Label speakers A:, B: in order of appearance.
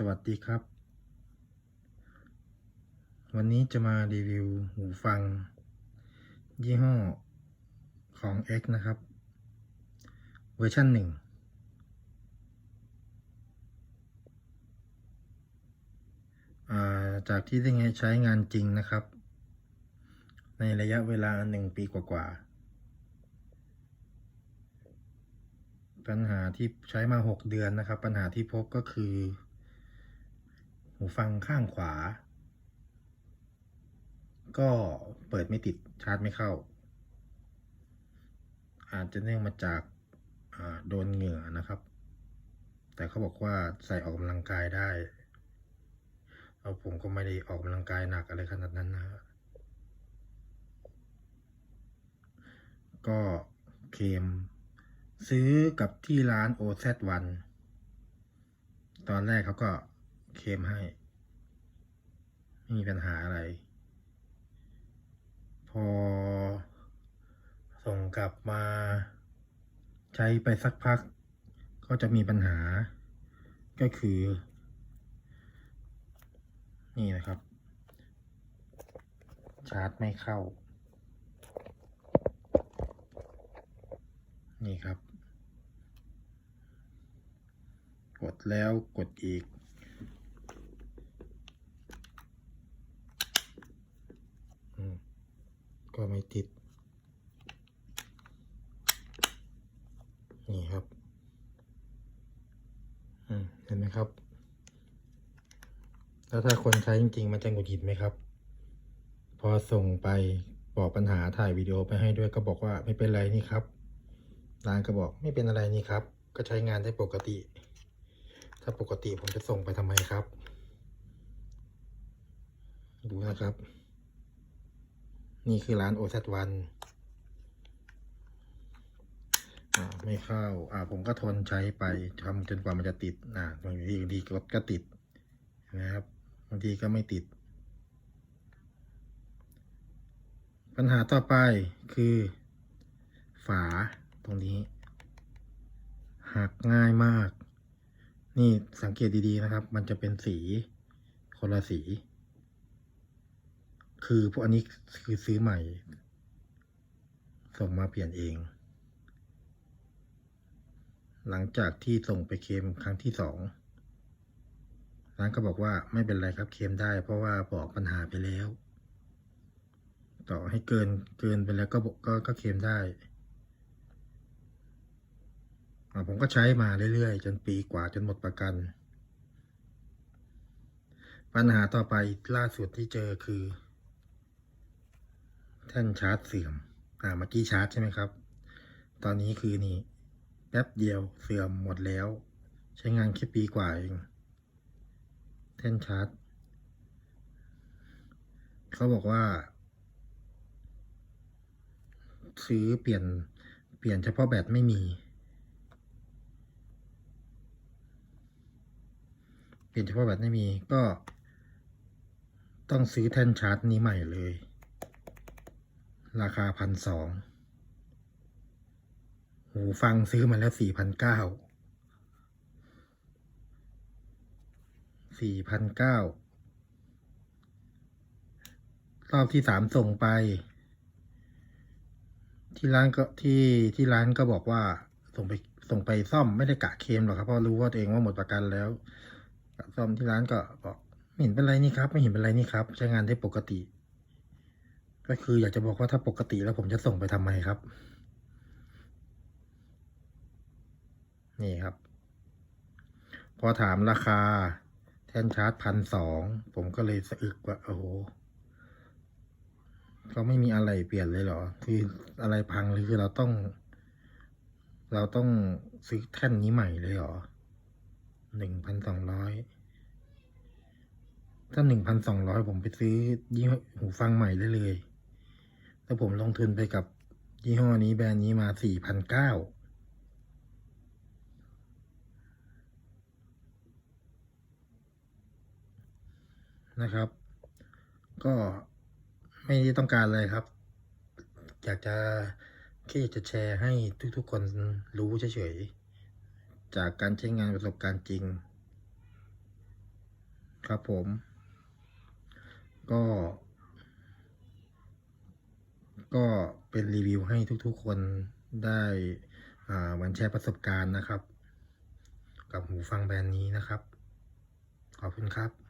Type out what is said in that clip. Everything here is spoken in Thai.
A: สวัสดีครับ วันนี้จะมารีวิวหูฟัง ยี่ห้อของ X นะครับ เวอร์ชันหนึ่งาจากที่ได้ใช้งานจริงนะครับ ในระยะเวลาหนึ่งปีกว่าๆ ปัญหาที่ใช้มาหกเดือนนะครับ ปัญหาที่พบก็คือ หูฟังข้างขวา ก็เปิดไม่ติดชาร์จไม่เข้า อาจจะเนื่องมาจากโดนเหงื่อนะครับ แต่เขาบอกว่าใส่ออกกำลังกายได้เอาผมก็ไม่ได้ออกกำลังกายหนักอะไรขนาดนั้นนะก็เคมซื้อกับที่ร้าน OZ1 ตอนแรกเขาก็ เคมให้ ไม่มีปัญหาอะไร พอ ส่งกลับมา ใช้ไปสักพัก ก็จะมีปัญหา ก็คือ นี่นะครับ ชาร์จไม่เข้า นี่ครับกดแล้วกดอีก อืมก็ไม่ ติด นี่ครับเห็นไหมครับ แล้วถ้าคนใช้จริง ๆ มันจะหงุดหงิดไหมครับ พอส่งไปบอกปัญหาถ่ายวิดีโอไปให้ด้วยก็บอกว่าไม่เป็นไรนี่ครับร้านก็บอกไม่เป็นอะไรนี่ครับ ก็ใช้งานได้ปกติ ถ้าปกติผมจะส่งไปทำไมครับ ดูนะครับ นี่คือร้านโอ z วันไม่เข้า อ่า ผมก็ทนใช้ไปทำจนกว่ามันจะติดอ่าบางทีบางทีก็ก็ติดนะครับบางทีก็ไม่ติด ปัญหาต่อไปคือ ฝาตรงนี้ หักง่ายมาก นี่สังเกตดีๆนะครับ มันจะเป็นสีคนละสี คือพวกอันนี้คือซื้อใหม่ ส่งมาเปลี่ยนเอง หลังจากที่ส่งไปเคมครั้งที่สองร้านก็บอกว่าไม่เป็นไรครับเคมได้ เพราะว่าบอกปัญหาไปแล้ว ต่อให้เกินเกินไปแล้วก็บก็ก็เคมได้ผมก็ใช้มาเรื่อยๆ จนปีกว่าจนหมดประกัน ปัญหาต่อไปล่าสุดที่เจอคือ แท่นชาร์จเสื่อม อ่าเมื่อกี้ชาร์จใช่ไหมครับ ตอนนี้คือนี่แป๊บเดียวเสื่อมหมดแล้ว ใช้งานแค่ปีกว่าเอง แท่นชาร์จ เขาบอกว่า ซื้อเปลี่ยนเปลี่ยนเฉพาะแบตไม่มี เปลี่ยนเฉพาะแบตไม่มีก็ต้องซื้อแท่นชาร์จนี้ใหม่เลย ราคาพันสองหูฟังซื้อมาแล้วสี่พันเก้าสี่พันเก้ารอบที่สามส่งไป ที่ร้านก็ที่ที่ร้านก็บอกว่า ส่งไปส่งไปซ่อมไม่ได้กะเคมหรอกครับเพราะรู้ว่าตัวเองว่าหมดประกันแล้วซ่อมที่ร้านก็บอกไม่เห็นเป็นไรนี่ครับ ไม่เห็นเป็นไรนี่ครับ ใช้งานได้ปกติ ก็คืออยากจะบอกว่าถ้าปกติแล้วผมจะส่งไปทำไมครับ นี่ครับ พอถามราคาแท่นชาร์จพันสองผมก็เลยสะอึกว่า โอ้โหเขาไม่มีอะไรเปลี่ยนเลยเหรอ คืออะไรพังหรือคือเราต้อง เราต้องซื้อแท่นนี้ใหม่เลยเหรอหนึ่งพันสองร้อยถ้าหนึ่งพันสองร้อยผมไปซื้อยี่ห้อหูฟังใหม่ได้เลย ถ้าผมลงทุนไปกับยี่ห้อนี้แบรนด์นี้มาสี่พันเก้านะครับ ก็ไม่ได้ต้องการอะไรครับ อยากจะแค่อยากจะแชร์ให้ทุกๆคนรู้เฉยๆ จากการใช้งานประสบการณ์จริง ครับผม ก็ ก็เป็นรีวิวให้ทุกๆคนได้อ่าวันแชร์ประสบการณ์นะครับ กับหูฟังแบรนด์นี้นะครับ ขอบคุณครับ